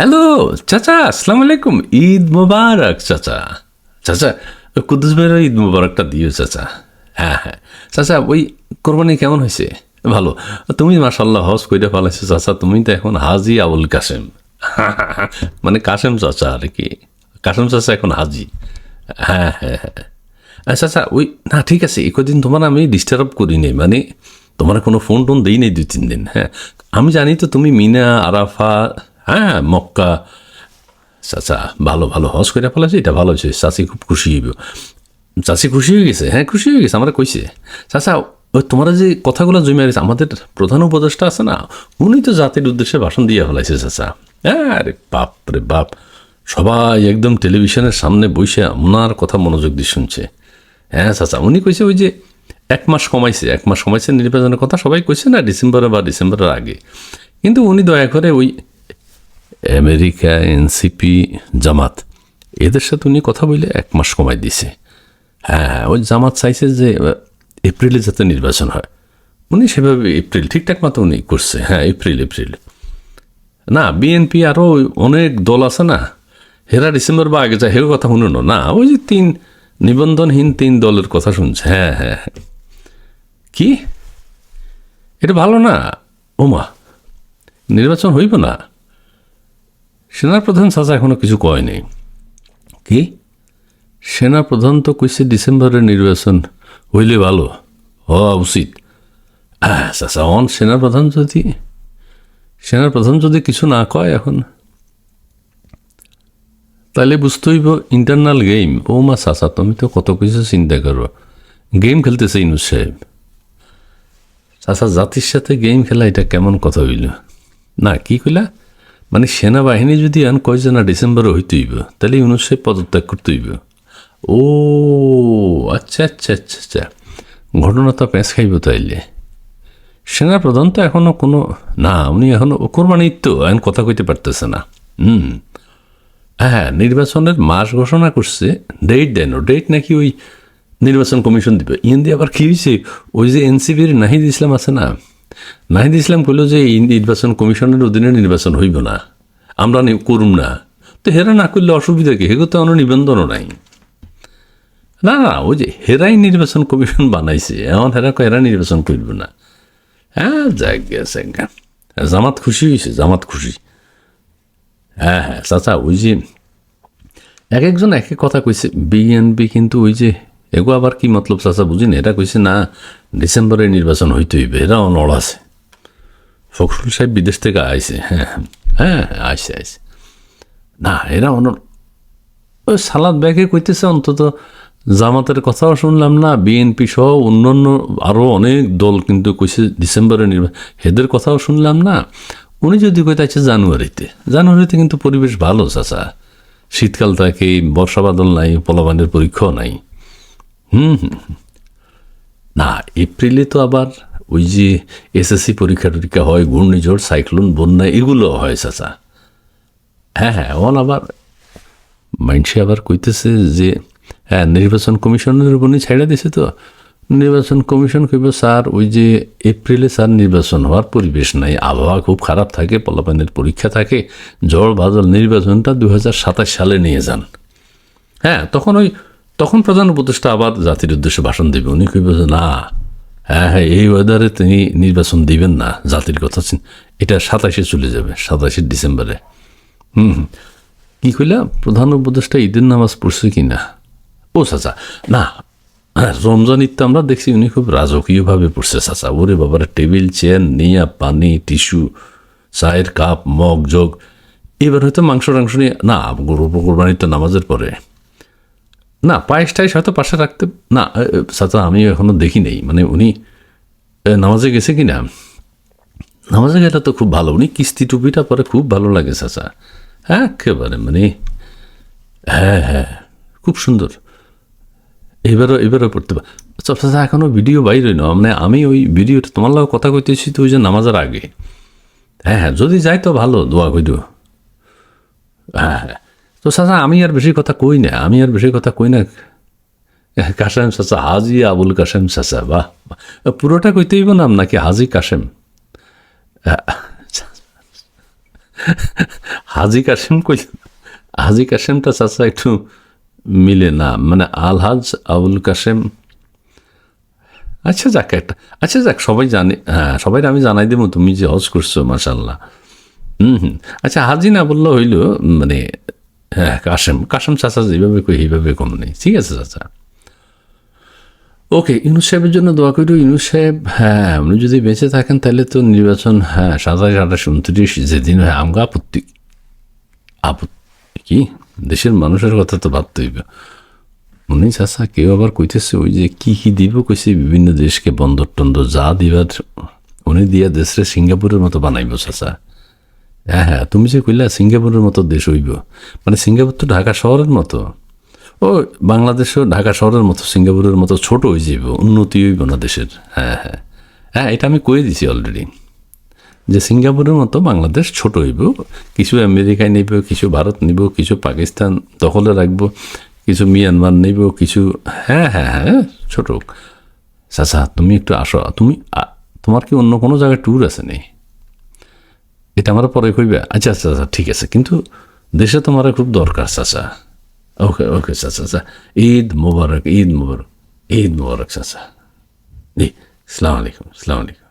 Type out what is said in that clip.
Hello চাচা আসসালামু আলাইকুম ঈদ মোবারক চাচা চাচা কুদ্দুস ভাইয়ের ঈদ মোবারকটা দিও চাচা হ্যাঁ হ্যাঁ। চাচা ওই কোরবানি কেমন হয়েছে? ভালো। তুমি মাসাল্লাহ হজ কইরা ফেলাইছো চাচা তুমি তো এখন হাজি আবুল কাসেম মানে কাসেম চাচা আর কি। কাসেম চাচা এখন হাজি। হ্যাঁ হ্যাঁ হ্যাঁ। আচ্ছা ওই, না, ঠিক আছে কদিন তোমার আমি ডিস্টার্ব করিনি মানে তোমার কোনো ফোন টোন দিই নেই দুই, তিন দিন হ্যাঁ। আমি জানি তো তুমি মিনা আরাফা হ্যাঁ মক্কা, চাচা, ভালো ভালো, হজ করে ফেলেছে এটা ভালো হয়েছে চাচি খুব খুশি হইব। চাচি খুশি হয়ে গেছে হ্যাঁ খুশি হয়ে গেছে, আমরা কইছে। চাচা, ওই তোমরা যে কথাগুলো জমে গেছে, আমাদের প্রধান উপদেষ্টা আছে না, উনি তো জাতির উদ্দেশ্যে ভাষণ দিয়ে ফেলাইছে, চাচা। হ্যাঁ আরে বাপ রে বাপ, সবাই একদম টেলিভিশনের সামনে বসে ওনার কথা মনোযোগ দিয়ে শুনছে। হ্যাঁ চাচা, উনি কইছে ওই যে এক মাস কমাইছে, এক মাস কমাইছে নির্বাচনের কথা সবাই কইছে না ডিসেম্বরে বা ডিসেম্বরের আগে। কিন্তু উনি দয়া করে ওই আমেরিকা এনসিপি জামাত। এদের সাথে উনি কথা বলে এক মাস কমাই দিছে। হ্যাঁ হ্যাঁ ওই জামাত চাইছে যে এপ্রিলে যাতে নির্বাচন হয়। উনি সেভাবে এপ্রিল, ঠিকঠাক মতো উনি করছে। হ্যাঁ এপ্রিল এপ্রিল। না, বিএনপি আরও অনেক দল আছে না, হেরা ডিসেম্বর বা আগে যায়, হেও কথা শুনুন না, ওই যে তিন, নিবন্ধনহীন তিন দলের কথা শুনছে। হ্যাঁ হ্যাঁ হ্যাঁ। কি? এটা ভালো না? ওমা, নির্বাচন হইব না? সেনাপ্রধান চাচা এখনও কিছু কয় নেই। কি? সেনাপ্রধান তো কইছে ডিসেম্বরের নির্বাচন হইলে ভালো, হওয়া উচিত। চাচা, অন সেনাপ্রধান যদি সেনাপ্রধান যদি কিছু না কয় এখন। তাহলে বুঝতে হইব ইন্টারনাল গেম ও মা চাচা, তুমি তো কত কিছু চিন্তা করো গেম খেলতেছে ইনুস সাহেব। চাচা জাতির সাথে গেম খেলা, এটা কেমন কথা হইল? না, কি কইলা? মানে সেনাবাহিনী যদি আন কয় যে না ডিসেম্বরে হইতে হইব তাহলে ইউনুস পদত্যাগ করতে হইব ও আচ্ছা আচ্ছা আচ্ছা আচ্ছা। ঘটনা তো প্যাঁচ খাইব তাইলে। সেনাপ্রধান তো এখনও কোনো, না, উনি এখনও কোরবানির তো এখন কথা কইতে পারতেছে না। হুম। হ্যাঁ নির্বাচনের মাস ঘোষণা করছে ডেট দেন ডেট নাকি ওই নির্বাচন কমিশন দিবে। ইন দিয়ে আবার কি হয়েছে ওই যে এনসিপির নাহিদ ইসলাম আছে না? নাহিদ ইসলাম কইল যে এই নির্বাচন কমিশনের অধীনে নির্বাচন হইব না। আমরা করুম না। তো হেরা না করলে অসুবিধা কি? হেগো তো অন্য নিবন্ধনও নাই। না না, ওই যে হেরাই নির্বাচন কমিশন বানাইছে। এমন হেরা হেরা নির্বাচন করব না। হ্যাঁ যাক গেছে জামাত খুশি হয়েছে জামাত খুশি। হ্যাঁ হ্যাঁ চাচা, ওই যে এক একজন এক এক কথা কইছে। বিএনপি কিন্তু ওই যে এগো আবার কি মতলব চাচা বুঝিনি এটা কইছে না ডিসেম্বরে নির্বাচন হইতে হইবে এরা অনড় আছে। ফখরুল সাহেব বিদেশ থেকে আইছে হ্যাঁ হ্যাঁ আইসে আইসে না এরা অনড় ওই সালাদ ব্যাগে কইতেছে অন্তত জামাতের কথাও শুনলাম না বিএনপি সহ অন্যান্য আরও অনেক দল কিন্তু কইছে ডিসেম্বরে নির্বাচন হেদের কথাও শুনলাম না। উনি যদি কইতাছে জানুয়ারিতে জানুয়ারিতে কিন্তু পরিবেশ ভালো চাচা। শীতকাল থাকে বর্ষা বাদল নাই, পলাবানের পরীক্ষাও নাই। হুম হুম। না, এপ্রিলে তো আবার ওই যে এসএসসি পরীক্ষা টরীক্ষা হয়, ঘূর্ণিঝড়, সাইক্লোন, বন্যা, এগুলো হয় চাচা। হ্যাঁ হ্যাঁ অন আবার মাইনসে আবার কইতেছে যে হ্যাঁ নির্বাচন কমিশনের উপর ছাইড়া দিছে তো। নির্বাচন কমিশন কইব, স্যার, ওই যে এপ্রিলে স্যার নির্বাচন হওয়ার পরিবেশ নাই, আবহাওয়া খুব খারাপ থাকে, পলাপানের পরীক্ষা থাকে ঝড় বাদল নির্বাচনটা দু হাজার সাতাশ সালে নিয়ে যান। হ্যাঁ তখন ওই তখন প্রধান উপদেষ্টা আবার জাতির উদ্দেশ্যে ভাষণ দেবে। উনি যে না হ্যাঁ হ্যাঁ এই ওয়েদারে তিনি নির্বাচন দিবেন না জাতির কথা এটা সাতাশে চলে যাবে সাতাশে ডিসেম্বরে। হুম হুম। কি কইলা? প্রধান উপদেষ্টা ঈদের নামাজ পড়ছে কি না ও চাচা না হ্যাঁ, রমজান ঈদ তো আমরা দেখছি উনি খুব রাজকীয়ভাবে পড়ছে চাচা। ওরে বাবার টেবিল চেয়ার নিয়া পানি টিস্যু চায়ের কাপ মগ জগ। এবার হয়তো মাংস টাংস নিয়ে না গরু কোরবানির তো নামাজের পরে। না পায়েস টাইস হয়তো পাশে রাখতে না এ, আমি এখনও দেখি নেই। মানে উনি নামাজে গেছে কি না নামাজে গেলে তো খুব ভালো। উনি কিস্তি টুপিটা পরে খুব ভালো লাগে চাচা হ্যাঁ একেবারে মানে হ্যাঁ হ্যাঁ খুব সুন্দর। এবারও এবারও পড়তে পার আচ্ছা চাচা এখনও ভিডিও বাইর হইল মানে আমি ওই ভিডিওটা তোমার লাগে কথা কইতেছি তো ওই যে নামাজের আগে। হ্যাঁ হ্যাঁ যদি যাই তো ভালো দোয়া কইল হ্যাঁ হ্যাঁ। তো চাচা আমি আর বেশি কথা কই না, আমি আর বেশি কথা কই না। কাশেম চাচা হাজি আবুল কাশেম চাচা বাহ। পুরোটা কইতেইব নাম নাকি হাজি কাশেম। হাজি কাসেম কই, হাজি কাসেমটা চাচা একটু মিলে না মানে আলহাজ আবুল কাসেম আচ্ছা যাক, একটা আচ্ছা যাক, সবাই জানে হ্যাঁ সবাই আমি জানাই দেবো, তুমি যে হজ করছ মাসাল্লাহ হুম হুম। আচ্ছা হাজি না বললে হইল মানে হ্যাঁ কাশেম কাসেম চাচা যেভাবে কই এইভাবে কম নেই। ঠিক আছে চাচা। ওকে ইউনুস সাহেবের জন্য দোয়া করি। ইউনুস সাহেব হ্যাঁ উনি যদি বেঁচে থাকেন, তাহলে তো নির্বাচন হ্যাঁ সাতাশ, আঠাশ, উনত্রিশ, যেদিন হয়, আমগা আপত্তি। আপত্তি কি? দেশের মানুষের কথা তো ভাবতে হইবে উনি চাষা কেউ আবার কইতেছে ওই যে কি কি দিব কইছে বিভিন্ন দেশকে বন্দর টন্দর যা দিবার, উনি দিয়া দেশরে সিঙ্গাপুরের মতো বানাইব চাষা হ্যাঁ হ্যাঁ তুমি যে কইলা সিঙ্গাপুরের মতো দেশ হইব মানে সিঙ্গাপুর তো ঢাকা শহরের মতো। ও, বাংলাদেশও ঢাকা শহরের মতো, সিঙ্গাপুরের মতো ছোট হয়ে যাইব, উন্নতি হইব না দেশের। হ্যাঁ হ্যাঁ। হ্যাঁ এটা আমি কয়ে দিছি অলরেডি যে সিঙ্গাপুরের মতো বাংলাদেশ ছোট হইব, কিছু আমেরিকায় নিব, কিছু ভারত নিব, কিছু পাকিস্তান দখলে রাখব, কিছু মিয়ানমার নিব, কিছু হ্যাঁ হ্যাঁ হ্যাঁ ছোট চাচা, তুমি একটু আসো, তুমি তোমার কি অন্য কোনো জায়গায় ট্যুর আছে নেই এটা আমার পরে কইবে আচ্ছা আচ্ছা আচ্ছা ঠিক আছে, কিন্তু দেশে তোমার খুব দরকার, চাচা। ওকে ওকে, চাচা চাচা, ঈদ মুবারক ঈদ মুবারক ঈদ মুবারক, চাচা। জি, সালাম আলাইকুম সালাম আলাইকুম।